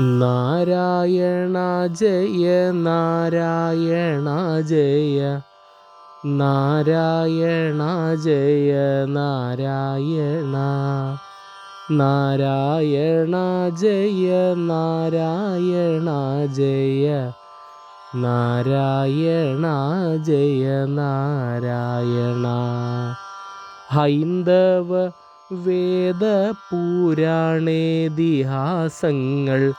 നാരായണ ജയ നാരായണ ജയ. നാരായണ ജയ നാരായണ. നാരായണ ജയ നാരായണ ജയ. നാരായണ ജയ നാരായണ. ഹൈന്ദവ വേദപുരാണേതിഹാസങ്ങൾ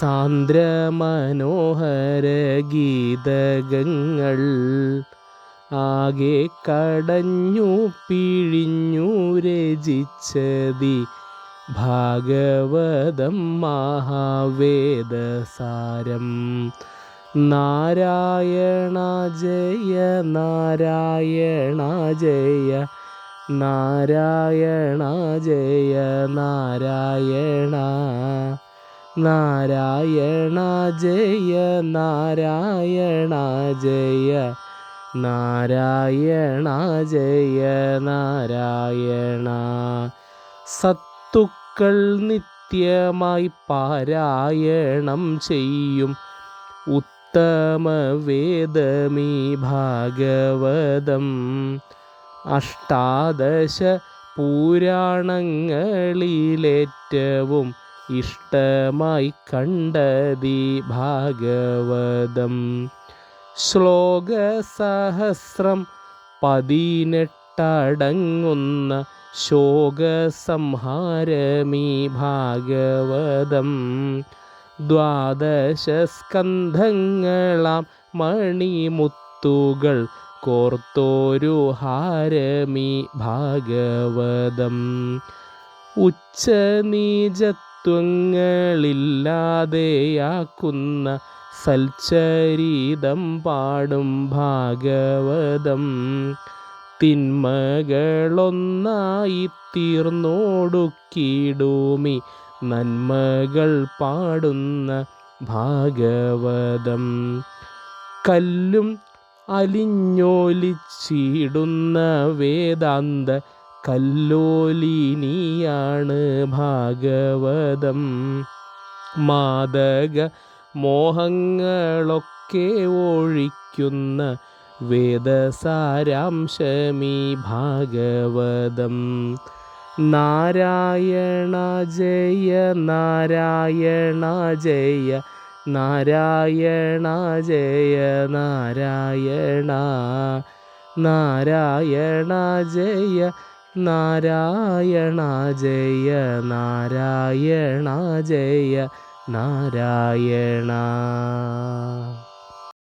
സാന്ദ്രമനോഹര ഗീതകങ്ങൾ ആകെ കടഞ്ഞു പിഴിഞ്ഞു രചിച്ചതി ഭാഗവതം മഹാവേദസാരം. നാരായണ ജയ നാരായണ ജയ നാരായണ ജയ നാരായണ. നാരായണ ജയ നാരായണ ജയ നാരായണ ജയ നാരായണ. സത്തുക്കൾ നിത്യമായി പാരായണം ചെയ്യും. ഉത്തമ വേദമീ ഭാഗവതം. അഷ്ടാദശ പുരാണങ്ങളിലേറ്റവും ഇഷ്ടമായി കണ്ടതി ഭാഗവതം. ശ്ലോകസഹസ്രം പതിനെട്ടടങ്ങുന്ന ശോകസംഹാരമീ ഭാഗവതം. ദ്വാദശ സ്കന്ധങ്ങളാം മണിമുത്തുകൾ കോർത്തോരു ഹാരമി ഭാഗവതം. ഉച്ചനീചത്വങ്ങളില്ലാതെയാക്കുന്ന സൽചരീതം പാടും ഭാഗവതം. തിന്മകളൊന്നായി തീർന്നോടുക്കിടുമി നന്മകൾ പാടുന്ന ഭാഗവതം. കല്ലും അലിഞ്ഞോലിച്ചിടുന്ന വേദാന്ത കല്ലോലിനിയാണ് ഭാഗവതം. മാതക മോഹങ്ങളൊക്കെ ഒഴിക്കുന്ന വേദസാരാംശമീ ഭാഗവതം. നാരായണ ജയ നാരായണ ജയ നാരായണ ജയ നാരായണ. നാരായണ ജയ നാരായണ ജയ നാരായണ ജയ നാരായണ.